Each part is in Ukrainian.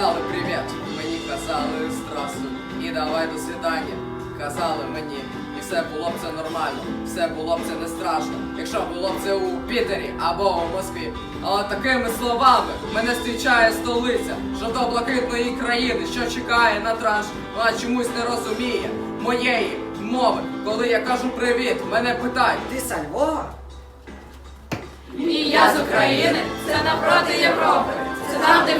казали привіт, мені казали здравствуй і давай до свидання. Казали мені, і все було б це нормально, все було б це не страшно, якщо було б це у Пітері або у Москві. Але такими словами мене зустрічає столиця жовто-блакитної країни, що чекає на транш. Вона чомусь не розуміє моєї мови. Коли я кажу привіт, мене питають. Ти со Львова? І я з України, це напроти Європи, це там, де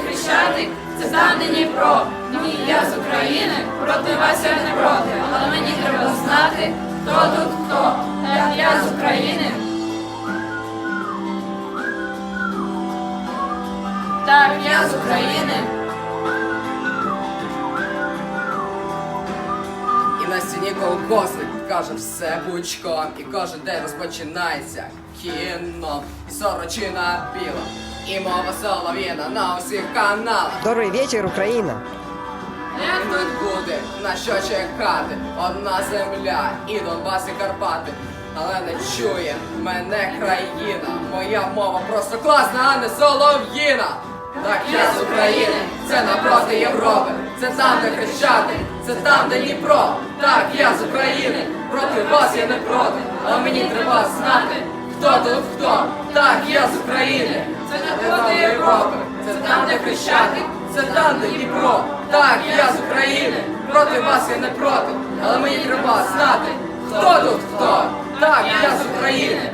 Там, Дніпро. Ні, я з України, проти вас я не проти, але мені треба знати, хто тут хто. Так, я з України. Так, я з України. І на стіні колгосник каже все бучком, і кожен день розпочинається кіно, і сорочина біла, і мова солов'їна на усіх каналах. Добрий вечір, Україна. Як Тут буде на що чекати, одна земля і Донбас і Карпати. Але не чує мене країна. Моя мова просто класна, а не солов'їна. Так я з України, це напроти Європи, це там, де Хрещатик, це там, де Дніпро. Так, я з України, проти вас я не проти, але мені треба знати, хто тут хто. Так, я з України, Це напроти Європи, це там, де Хрещатик, це там, де Дніпро. Так, я з України, проти вас я не проти, але мені треба знати, хто тут хто. Так, я з України,